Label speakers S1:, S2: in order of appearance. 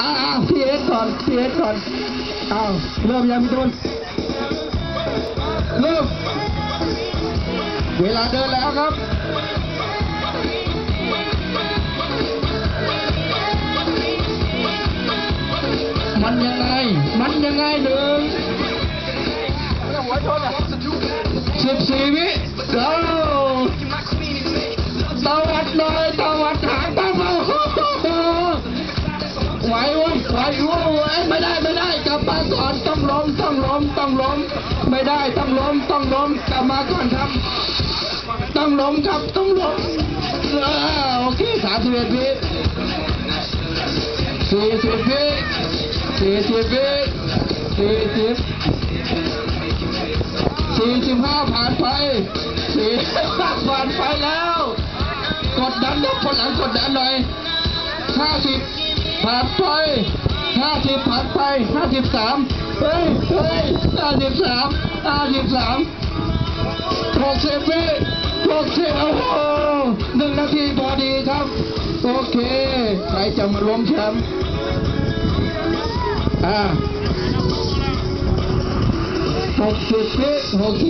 S1: อ้าพีเอสก่อนพีเอสก่อนอ้าวเริ่มยังพี่ตูนเริ่ม เวลาเดินแล้วครับมันยังไง มันยังไงหนึ่งสิบสี่วิเดี๋ยวตวัดเลยตวัดหางตา เวะไหวเวไม่ได้ไม่ได้กลับมาก่อนต้องล้มต้องล้มต้องล้ม ไม่ได้ต้องล้มต้องล้มกลับมาก่อนครับ ต้องล้มครับต้องล้มโอเคสามสิบเอ็ดวิสี่สิบวิสี่สิบวิสี่สิบสี่สิบห้าผ่านไปสี่สิบห้าผ่านไปแล้ว กดดันนะคนหลังกดดันหน่อยห้าสิบผ่านไป ห้าสิบผ่านไปห้าสิบสามเฮ้ยเฮ้ยห้าสิบสามห้าสิบสามหกสิบวิหกสิบโอ้โหหนึ่งนาทีพอดีครับ โอเคใครจะมาล้มแชมป์อ่าหกสิบวิหกสิบ